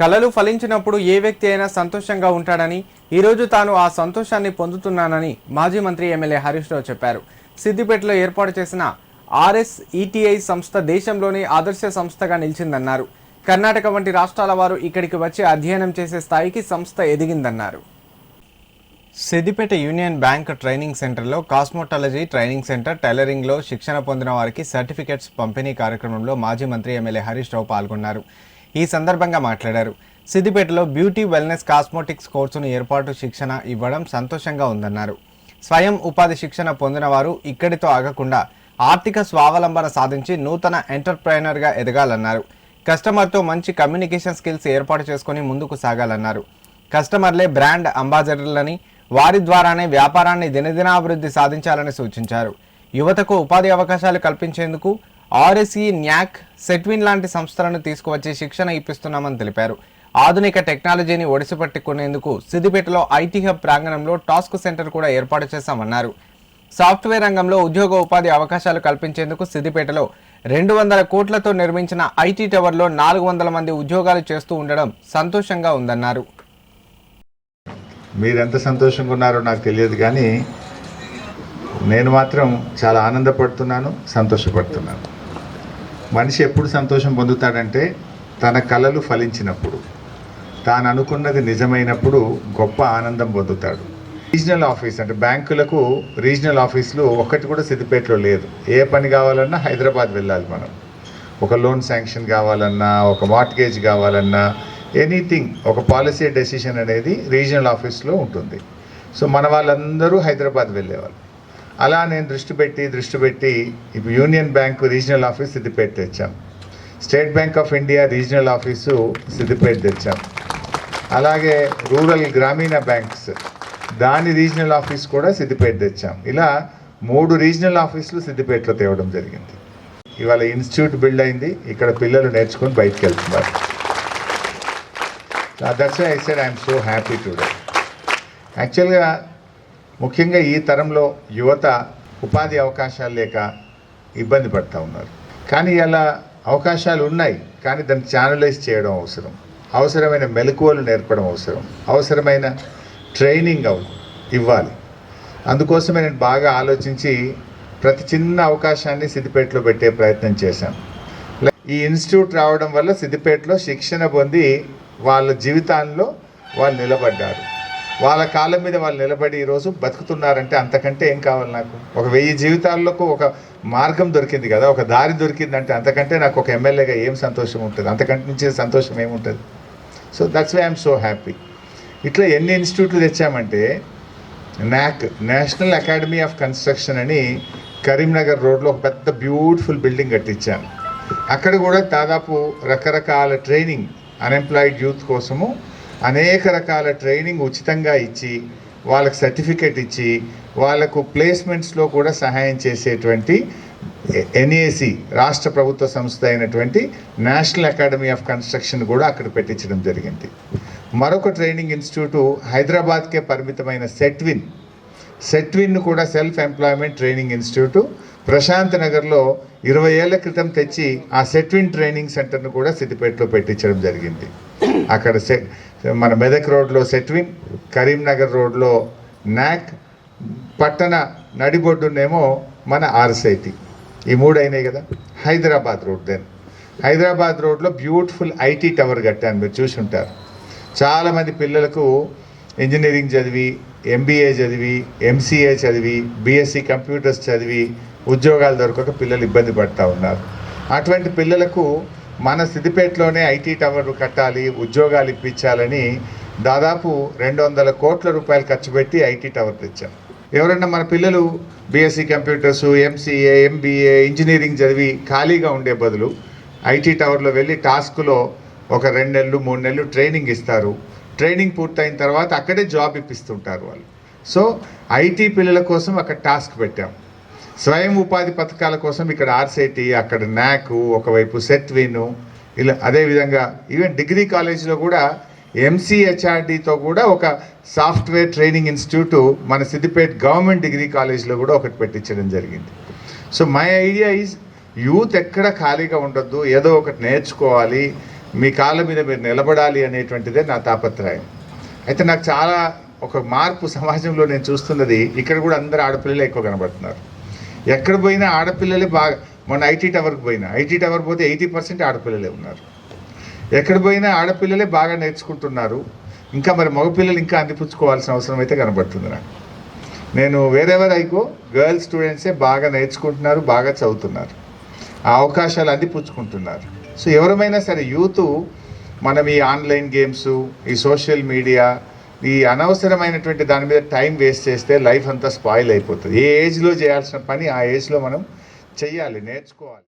కళలు ఫలించినప్పుడు ఏ వ్యక్తి అయినా సంతోషంగా ఉంటాడని ఈరోజు తాను ఆ సంతోషాన్ని పొందుతున్నానని మాజీ మంత్రి ఎమ్మెల్యే హరీష్ రావు చెప్పారు. సిద్దిపేటలో ఏర్పాటు చేసిన ఆర్ఎస్ ఈటీఐ సంస్థ దేశంలోనే ఆదర్శ సంస్థగా నిలిచిందన్నారు. కర్ణాటక వంటి రాష్ట్రాల వారు ఇక్కడికి వచ్చి అధ్యయనం చేసే స్థాయికి సంస్థ ఎదిగిందన్నారు. సిద్దిపేట యూనియన్ బ్యాంక్ ట్రైనింగ్ సెంటర్లో కాస్మోటాలజీ ట్రైనింగ్ సెంటర్ టైలరింగ్లో శిక్షణ పొందిన వారికి సర్టిఫికెట్స్ పంపిణీ కార్యక్రమంలో మాజీ మంత్రి ఎమ్మెల్యే హరీష్ రావు పాల్గొన్నారు. ఈ సందర్భంగా మాట్లాడారు. సిద్దిపేటలో బ్యూటీ వెల్నెస్ కాస్మోటిక్స్ కోర్సును ఏర్పాటు శిక్షణ ఇవ్వడం సంతోషంగా ఉందన్నారు. స్వయం ఉపాధి శిక్షణ పొందిన వారు ఇక్కడితో ఆగకుండా ఆర్థిక స్వావలంబన సాధించి నూతన ఎంటర్ప్రైనర్గా ఎదగాలన్నారు. కస్టమర్తో మంచి కమ్యూనికేషన్ స్కిల్స్ ఏర్పాటు చేసుకుని ముందుకు సాగాలన్నారు. కస్టమర్లే బ్రాండ్ అంబాసిడర్లని వారి ద్వారానే వ్యాపారాన్ని దినదినాభివృద్ధి సాధించాలని సూచించారు. యువతకు ఉపాధి అవకాశాలు కల్పించేందుకు ఆర్ఎస్ఈ న్యాక్ సెట్విన్ లాంటి సంస్థలను తీసుకువచ్చి శిక్షణ ఇప్పిస్తున్నామని తెలిపారు. ఆధునిక టెక్నాలజీని ఒడిసిపట్టుకునేందుకు సిద్దిపేటలో ఐటీ హబ్ ప్రాంగణంలో టాస్క్ సెంటర్ కూడా ఏర్పాటు చేశామన్నారు. సాఫ్ట్వేర్ రంగంలో ఉద్యోగ ఉపాధి అవకాశాలు కల్పించేందుకు సిద్దిపేటలో రెండు వందల కోట్లతో నిర్మించిన ఐటీ టవర్లో నాలుగు వందల మంది ఉద్యోగాలు చేస్తూ ఉండడం సంతోషంగా ఉందన్నారు. మీరు ఎంత సంతోషంగా ఉన్నారో నాకు తెలియదు కానీ నేను మాత్రం చాలా ఆనందపడుతున్నాను సంతోషపడుతున్నాను. మనిషి ఎప్పుడు సంతోషం పొందుతాడంటే తన కళలు ఫలించినప్పుడు. తాను అనుకున్నది నిజమైనప్పుడు గొప్ప ఆనందం పొందుతాడు. రీజనల్ ఆఫీస్ అంటే బ్యాంకులకు రీజనల్ ఆఫీసులు ఒక్కటి కూడా సిద్దిపేటలో లేదు. ఏ పని కావాలన్నా హైదరాబాద్ వెళ్ళాలి మనం. ఒక లోన్ శాంక్షన్ కావాలన్నా ఒక మార్ట్గేజ్ కావాలన్నా ఎనీథింగ్ ఒక పాలసీ డెసిషన్ అనేది రీజనల్ ఆఫీస్లో ఉంటుంది. సో మన వాళ్ళందరూ హైదరాబాద్ వెళ్ళేవాళ్ళు. అలా నేను దృష్టి పెట్టి దృష్టి పెట్టి ఇప్పుడు Union Bank regional office Siddipet తెచ్చాం. State Bank of India regional office Siddipet తెచ్చాం. అలాగే రూరల్ గ్రామీణ బ్యాంక్స్ దాని రీజనల్ ఆఫీస్ కూడా సిద్దిపేట తెచ్చాం. ఇలా మూడు రీజనల్ ఆఫీసులు సిద్దిపేటలో తేవడం జరిగింది. ఇవాళ ఇన్స్టిట్యూట్ బిల్డ్ అయింది. ఇక్కడ పిల్లలు నేర్చుకొని బయటకు వెళ్తున్నారు. That's I said I'm so happy today యాక్చువల్గా ముఖ్యంగా ఈ తరంలో యువత ఉపాధి అవకాశాలు లేక ఇబ్బంది పడుతూ ఉన్నారు. కానీ అలా అవకాశాలు ఉన్నాయి కానీ దాన్ని ఛానలైజ్ చేయడం అవసరం. అవసరమైన మెలకువలు నేర్పడం అవసరం. అవసరమైన ట్రైనింగ్ అవ ఇవ్వాలి. అందుకోసమే నేను బాగా ఆలోచించి ప్రతి చిన్న అవకాశాన్ని సిద్దిపేటలో పెట్టే ప్రయత్నం చేశాను. ఈ ఇన్స్టిట్యూట్ రావడం వల్ల సిద్దిపేటలో శిక్షణ పొంది వాళ్ళ జీవితాల్లో వాళ్ళు నిలబడ్డారు. వాళ్ళ కాళ్ళ మీద వాళ్ళు నిలబడి ఈరోజు బతుకుతున్నారంటే అంతకంటే ఏం కావాలి నాకు? ఒక వెయ్యి జీవితాల్లోకి ఒక మార్గం దొరికింది కదా ఒక దారి దొరికిందంటే అంతకంటే నాకు ఒక ఎమ్మెల్యేగా ఏం సంతోషం ఉంటుంది? అంతకంటే నుంచి సంతోషం ఏముంటుంది so that's why I'm so happy ఇట్లా ఎన్ని ఇన్స్టిట్యూట్లు తెచ్చామంటే నాక్ నేషనల్ అకాడమీ ఆఫ్ కన్స్ట్రక్షన్ అని కరీంనగర్ రోడ్లో ఒక పెద్ద బ్యూటిఫుల్ బిల్డింగ్ కట్టించాను అక్కడ కూడా దాదాపు రకరకాల ట్రైనింగ్ అన్ఎంప్లాయిడ్ యూత్ కోసము అనేక రకాల ట్రైనింగ్ ఉచితంగా ఇచ్చి వాళ్ళకి సర్టిఫికేట్ ఇచ్చి వాళ్ళకు ప్లేస్మెంట్స్లో కూడా సహాయం చేసేటువంటి ఎన్ఏసి రాష్ట్ర ప్రభుత్వ సంస్థ అయినటువంటి నేషనల్ అకాడమీ ఆఫ్ కన్స్ట్రక్షన్ కూడా అక్కడ పెట్టించడం జరిగింది. మరొక ట్రైనింగ్ ఇన్స్టిట్యూటు హైదరాబాద్కే పరిమితమైన సెట్విన్. సెట్విన్ను కూడా self employment training institute. Prashant నగర్లో ఇరవై ఏళ్ళ క్రితం తెచ్చి ఆ సెట్విన్ ట్రైనింగ్ సెంటర్ను కూడా సిద్దిపేటలో పెట్టించడం జరిగింది. అక్కడ సె మన మెదక్ రోడ్లో సెట్విన్ కరీంనగర్ రోడ్లో నాక్ పట్టణ నడిబొడ్డునేమో మన ఆర్ఎస్ఐటి. ఈ మూడు అయినాయి కదా హైదరాబాద్ రోడ్ దెన్ హైదరాబాద్ రోడ్లో బ్యూటిఫుల్ ఐటీ టవర్ కట్టాను మీరు చూసి ఉంటారు చాలామంది పిల్లలకు ఇంజనీరింగ్ చదివి ఎంబీఏ చదివి ఎంసీఏ చదివి బీఎస్సీ కంప్యూటర్స్ చదివి ఉద్యోగాలు దొరకక పిల్లలు ఇబ్బంది పడుతూ ఉన్నారు. అటువంటి పిల్లలకు మన సిద్దిపేటలోనే ఐటీ టవర్ కట్టాలి ఉద్యోగాలు ఇప్పించాలని దాదాపు రెండు వందల కోట్ల రూపాయలు ఖర్చు పెట్టి ఐటీ టవర్ తెచ్చాం. ఎవరన్నా మన పిల్లలు BSc computers MCA MBA engineering చదివి ఖాళీగా ఉండే బదులు ఐటీ టవర్లో వెళ్ళి టాస్క్లో ఒక రెండు నెలలు మూడు నెలలు ట్రైనింగ్ ఇస్తారు. ట్రైనింగ్ పూర్తయిన తర్వాత అక్కడే జాబ్ ఇప్పిస్తుంటారు వాళ్ళు. సో ఐటీ పిల్లల కోసం అక్కడ టాస్క్ పెట్టాం. స్వయం ఉపాధి పథకాల కోసం ఇక్కడ ఆర్సైటీ అక్కడ నాక్ ఒకవైపు సెట్విన్ ఇలా అదేవిధంగా ఈవెన్ డిగ్రీ కాలేజీలో కూడా ఎంసీహెచ్ఆర్డితో కూడా ఒక సాఫ్ట్వేర్ ట్రైనింగ్ ఇన్స్టిట్యూట్ మన సిద్దిపేట గవర్నమెంట్ డిగ్రీ కాలేజ్లో కూడా ఒకటి పెట్టించడం జరిగింది. So my idea is youth ఎక్కడ ఖాళీగా ఉండొద్దు ఏదో ఒకటి నేర్చుకోవాలి మీ కాళ్ళ మీద మీరు నిలబడాలి అనేటువంటిదే నా తాపత్రయం. అయితే నాకు చాలా ఒక మార్పు సమాజంలో నేను చూస్తున్నది ఇక్కడ కూడా అందరు ఆడపిల్లలే ఎక్కువ కనబడుతున్నారు. ఎక్కడ పోయినా ఆడపిల్లలే బాగా మొన్న ఐటీ టవర్కి పోయినా ఐటీ టవర్ పోతే ఎయిటీ పర్సెంట్ ఆడపిల్లలే ఉన్నారు. ఎక్కడ పోయినా ఆడపిల్లలే బాగా నేర్చుకుంటున్నారు. ఇంకా మరి మగపిల్లలు ఇంకా అందిపుచ్చుకోవాల్సిన అవసరం అయితే కనబడుతుంది నాకు. నేను వేరెవర్ ఐకో గర్ల్స్ స్టూడెంట్సే బాగా నేర్చుకుంటున్నారు బాగా చదువుతున్నారు. ఆ అవకాశాలు అందిపుచ్చుకుంటున్నారు. సో ఎవరమైనా సరే యూత్ మనం ఈ ఆన్లైన్ గేమ్స్ ఈ సోషల్ మీడియా ఈ అనవసరమైనటువంటి దాని మీద టైం వేస్ట్ చేస్తే లైఫ్ అంతా స్పాయిల్ అయిపోతుంది. ఏ ఏజ్లో చేయాల్సిన పని ఆ ఏజ్లో మనం చెయ్యాలి నేర్చుకోవాలి.